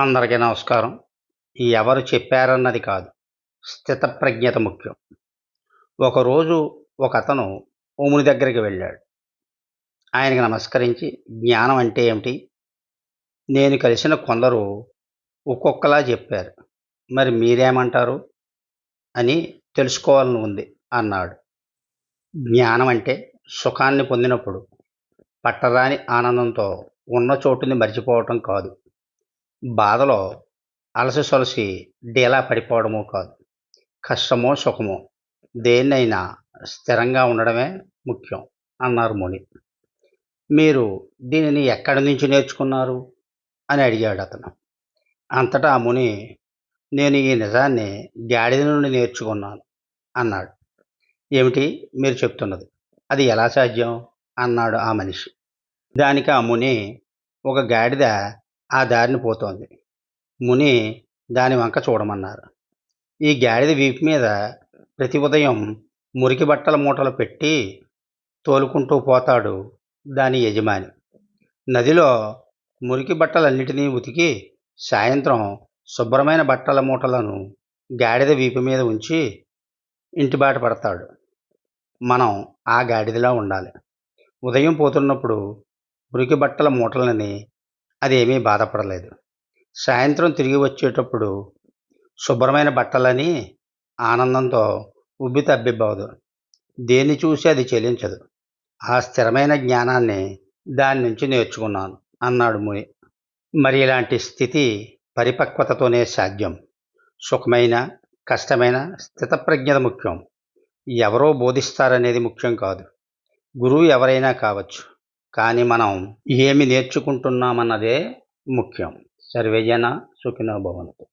అందరికీ నమస్కారం. ఎవరు చెప్పారన్నది కాదు. స్థితప్రజ్ఞత ముఖ్యం. ఒకరోజు ఒక అతను ఓముని దగ్గరికి వెళ్ళాడు. ఆయనకి నమస్కరించి జ్ఞానం అంటే ఏమిటి? నేను కలిసిన కొందరు ఒక్కొక్కలా చెప్పారు. మరి మీరేమంటారు? అని తెలుసుకోవాలని ఉంది అన్నాడు. జ్ఞానం అంటే సుఖాన్ని పొందినప్పుడు పట్టరాని ఆనందంతో ఉన్న చోటుని మర్చిపోవటం కాదు. బాధలో అలసి సొలసి డీలా పడిపోవడము కాదు. కష్టమో సుఖమో దేన్నైనా స్థిరంగా ఉండడమే ముఖ్యం అన్నారు ముని. మీరు దీనిని ఎక్కడి నుంచి నేర్చుకున్నారు? అని అడిగాడు అతను. అంతటా ఆ ముని నేను ఈ నిజాన్ని గాడిద నుండి నేర్చుకున్నాను అన్నాడు. ఏమిటి? మీరు చెప్తున్నది. అది ఎలా సాధ్యం? అన్నాడు ఆ మనిషి. దానికి ఆ ముని ఒక గాడిద ఆ దారిని పోతోంది. ముని దాని వంక చూడమన్నారు. ఈ గాడిద వీపు మీద ప్రతి ఉదయం మురికి బట్టల మూటలు పెట్టి తోలుకుంటూ పోతాడు దాని యజమాని. నదిలో మురికి బట్టలన్నిటినీ ఉతికి సాయంత్రం శుభ్రమైన బట్టల మూటలను గాడిద వీపు మీద ఉంచి ఇంటి బాట పడతాడు. మనం ఆ గాడిదలా ఉండాలి. ఉదయం పోతున్నప్పుడు మురికి బట్టల మూటలని అదేమీ బాధపడలేదు. సాయంత్రం తిరిగి వచ్చేటప్పుడు శుభ్రమైన బట్టలని ఆనందంతో ఉబ్బి తబ్బిబ్బవదు. దేన్ని చూసి అది చెల్లించదు ఆ స్థిరమైన జ్ఞానాన్ని దాని నుంచి నేర్చుకున్నాను అన్నాడు ముని. మరి ఇలాంటి స్థితి పరిపక్వతతోనే సాధ్యం. సుఖమైన కష్టమైన స్థితప్రజ్ఞత ముఖ్యం. ఎవరో బోధిస్తారనేది ముఖ్యం కాదు. గురువు ఎవరైనా కావచ్చు. కానీ మనం ఏమి నేర్చుకుంటున్నామన్నదే ముఖ్యం. సర్వేజన సుఖినో భవంతు.